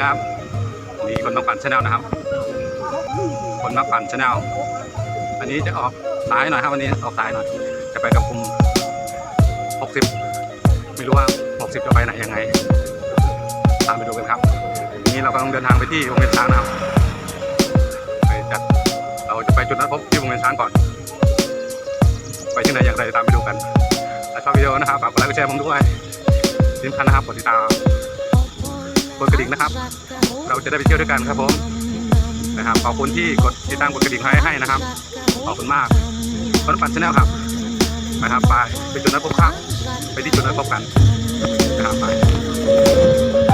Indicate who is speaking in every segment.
Speaker 1: ครับนี่คนมาปั่นชาแนลนะครับ คนมาปั่นชาแนลอันนี้จะออกซ้ายหน่อยครับวันนี้ออกซ้ายหน่อย จะไปกับกลุ่ม60 ไม่รู้ว่า 60 จะไปไหนยังไง ตามไปดูกันครับทีนี้เรากำลังเดินทางไปที่วงเวียนช้างนะครับไปจัดเราจะไปจุดนัดพบที่วงเวียนช้างก่อน ไปที่ไหนอย่างไรตามไปดูกันถ้าชอบวิดีโอนะครับฝากกดไลค์กดแชร์ผมด้วยที่สำคัญนะครับกดติดตาม กดกระดิ่งนะครับ เราจะได้ไปเที่ยวด้วยกันครับผมนะครับขอบคุณที่กดติดตามกดกระดิ่งให้ให้นะครับขอบคุณมากคนปั่นชาแนลครับนะครับไปไปจุดนัดพบครับ ไปที่จุดนัดพบกันนะครับไป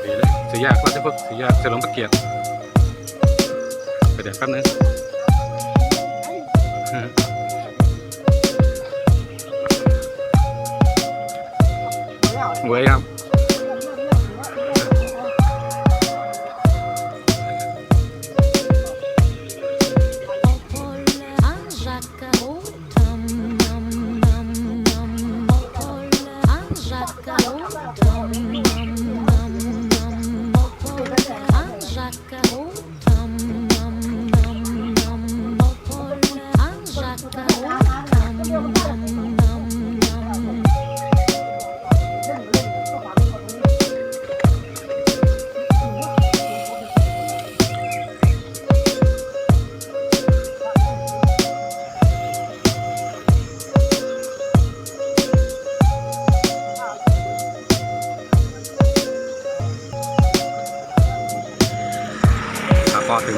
Speaker 1: เวียนช้างสี่แยกสี่แยกราชพฤกษ์สี่แยกเฉลิมพระเกียรติไปเดี๋ยวแป๊บนึงเว้ยครับ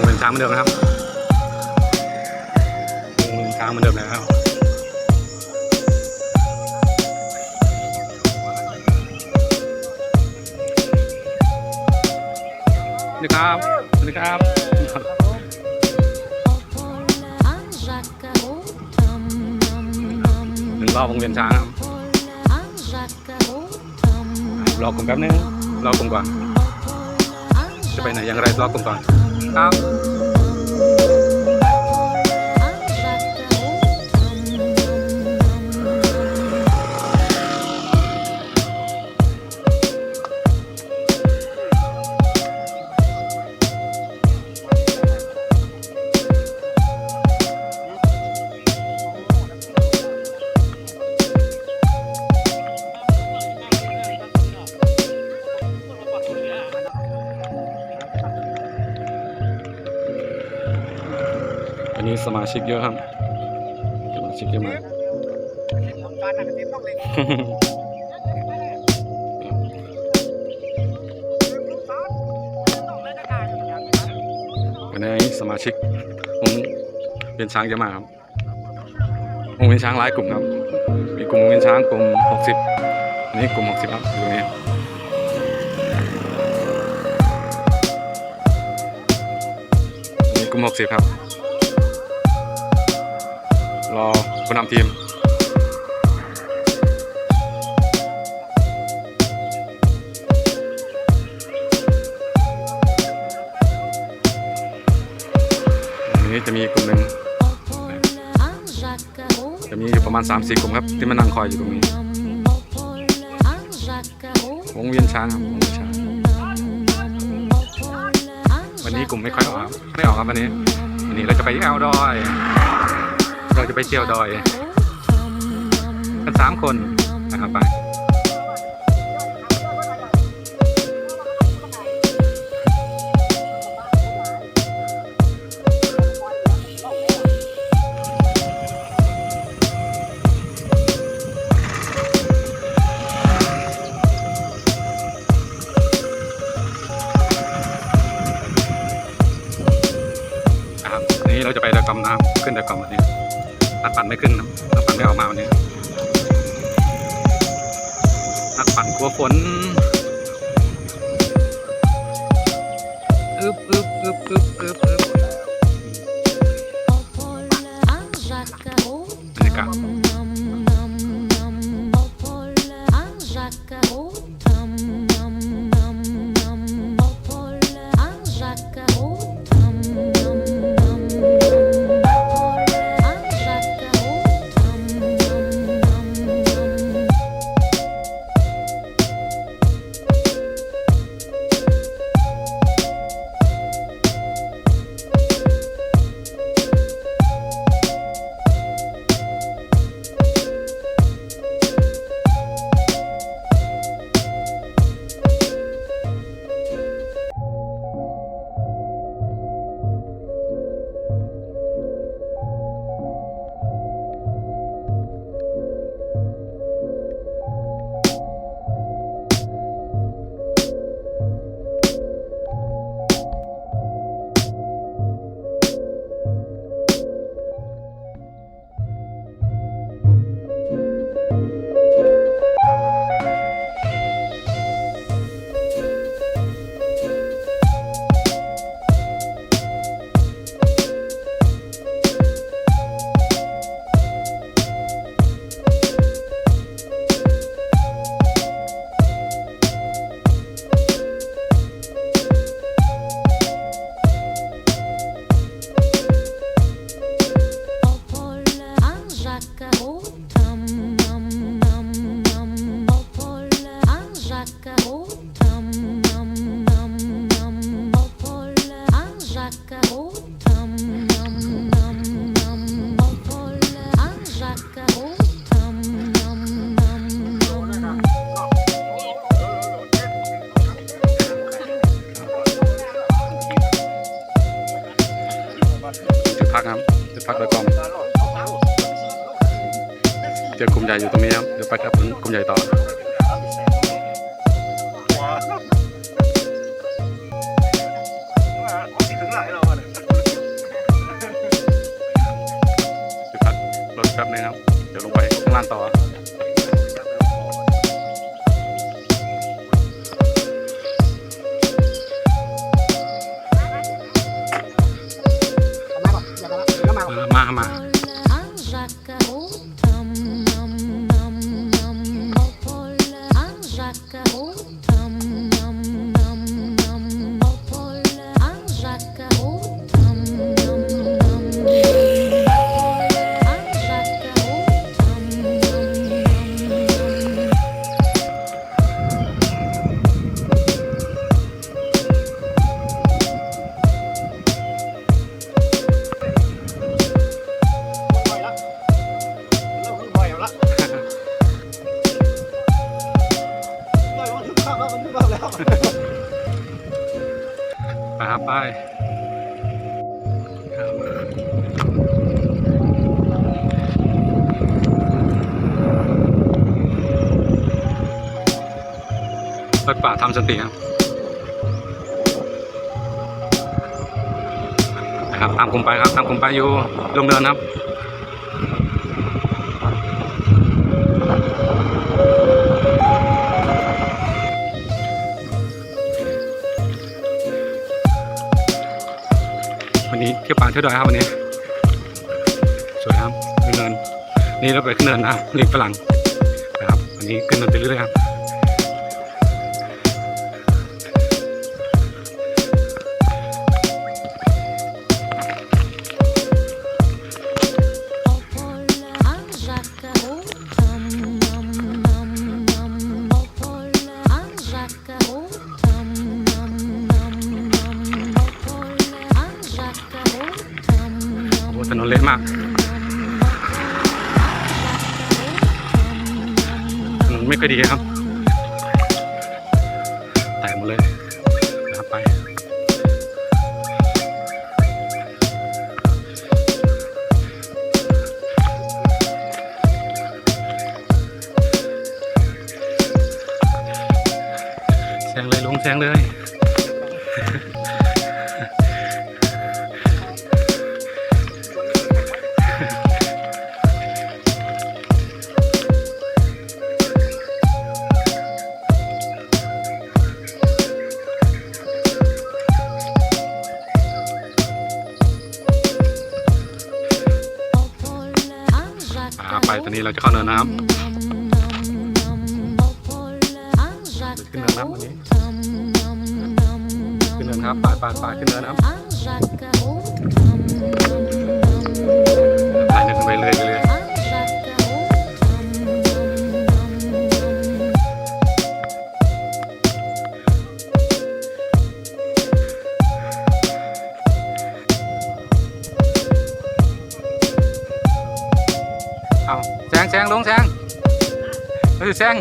Speaker 1: งเวียนช้างเหมือนเดิมนะครับงเวียนช้างเหมือนเดิมแล้วสวัสดีครับสวัสดีครับถึงรอบวงเวียนช้างครับรอกลุ่มแป๊บนึงรอกลุ่มก่อนจะไปไหนอย่างไรรอกลุ่มก่อน ครับวัน เยอะครับสมาชิกเยอะมากวันนี้สมาชิกวงเวียนช้างเยอะมากครับวงเวียนช้างหลายกลุ่มครับ มีกลุ่มวงเวียนช้างกลุ่ม60อันนี้กลุ่ม60ครับอยู่ตรงนี้มีกลุ่ม60ครับ รอผู้นำทีมนี้จะมีกลุ่มหนึ่งจะมีอยู่ประมาณ 3-4 กลุ่มครับ ที่มานั่งคอยอยู่ตรงนี้วงเวียนช้างครับวงเวียนช้างวันนี้กลุ่มไม่ค่อยออกไม่ออกครับวันนี้ วันนี้เราจะไปที่แอลดอย เราจะไปเที่ยวดอยกันสามคน อึบ จุ รถป่าทำสติครับนะครับตามกลุ่มไปครับตามกลุ่มไปอยู่ลงเนินครับวันนี้เที่ยวป่าเที่ยวดอยครับวันนี้ สวยครับขึ้นเนินนี่เราไปขึ้นเนินนะครับริมฝรั่งนะครับวันนี้ขึ้นเนินไปเรื่อยๆครับ ไม่ค่อยดีครับ แตกหมดเลย อนนี้เราจะเข้าเนินน้ำขึ้นเนินนะครับวันนี้ขึ้นเนินครับไปไปาดขึ้นเนินน้ำไปเนินไปเรื่อยไปเรื่อย เอาแซงแซงลงแซงเฮ้ยแซง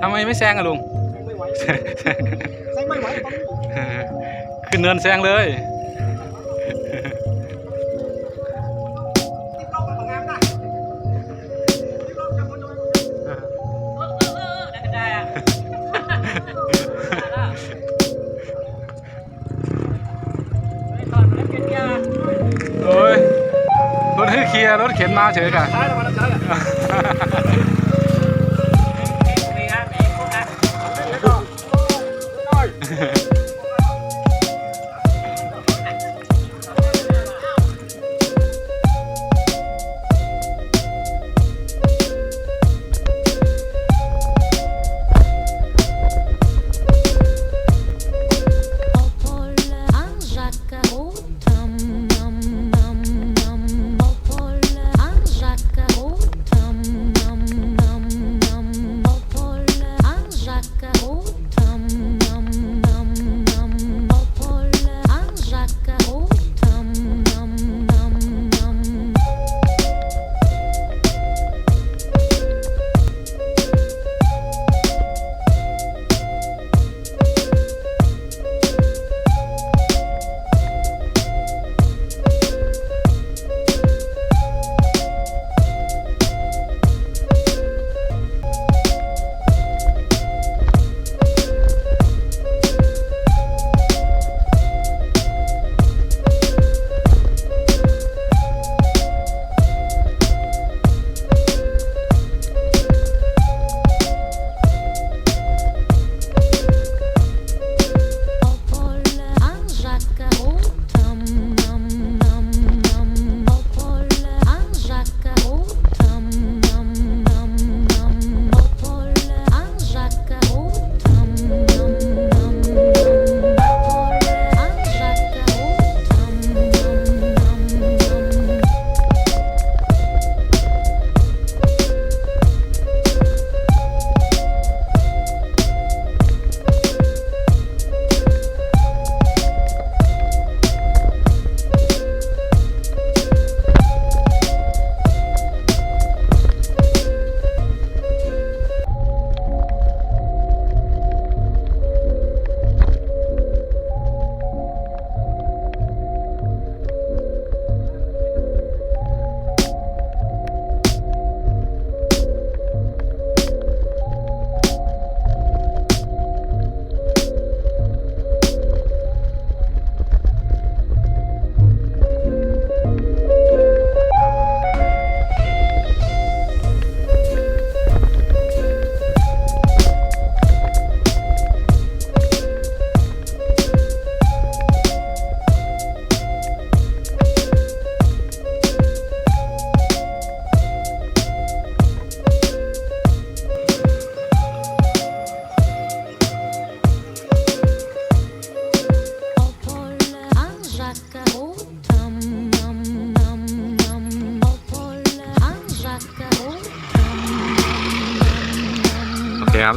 Speaker 1: ทำไมไม่แซงอะลุง
Speaker 2: ไม่ไหวใช้ไม่ไหวตอนนี้
Speaker 1: ขึ้นเนินแซงเลย ร์รถเข็นมาเฉยกัน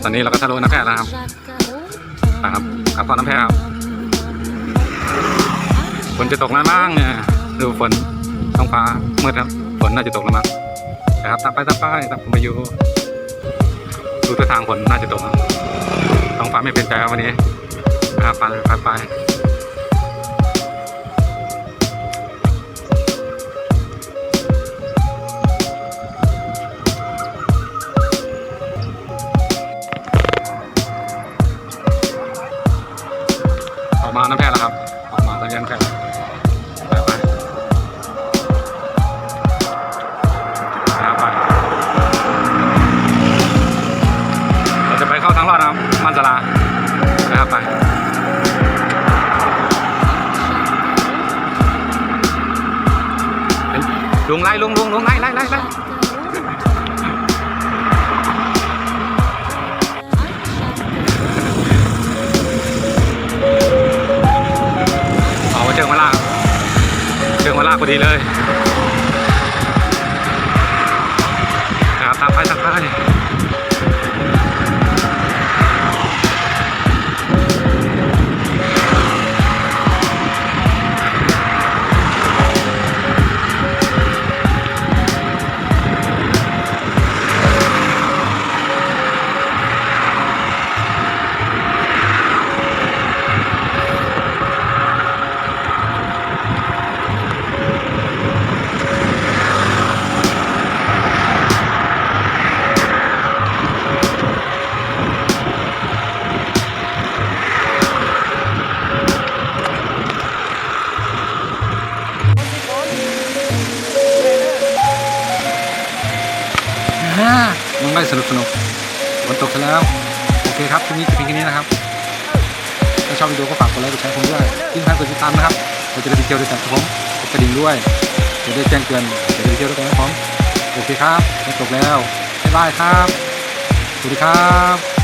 Speaker 2: อ
Speaker 1: เคครับตอนนี้เราก็ทะลุน้ำแพร่แล้วครับนะครับขับพอน้ำแพร่ครับฝนจะตกแล้วมั้งเนี่ยดูฝนท้องฟ้ามืดครับฝนน่าจะตกแล้วมั้งนะครับตามไปตามไปตามผมไปอยู่ดูทิศทางฝนน่าจะตกท้องฟ้าไม่เป็นใจครับวันนี้นะครับไปไปไป ลุงไล่ลุงลุงลุงไล่ไล่ไล่ไล่เอาเจอมาลากเจอมาลากพอดีเลยามนะครับเราจะได้ไปเที่ยวด้วยกันครับผมกดกระดิ่งด้วยจะได้แจ้งเตือนจะได้ไปเที่ยวด้วยกันครับผมโอเคครับฝนตกแล้วบ๊ายบายครับสวัสดีครับ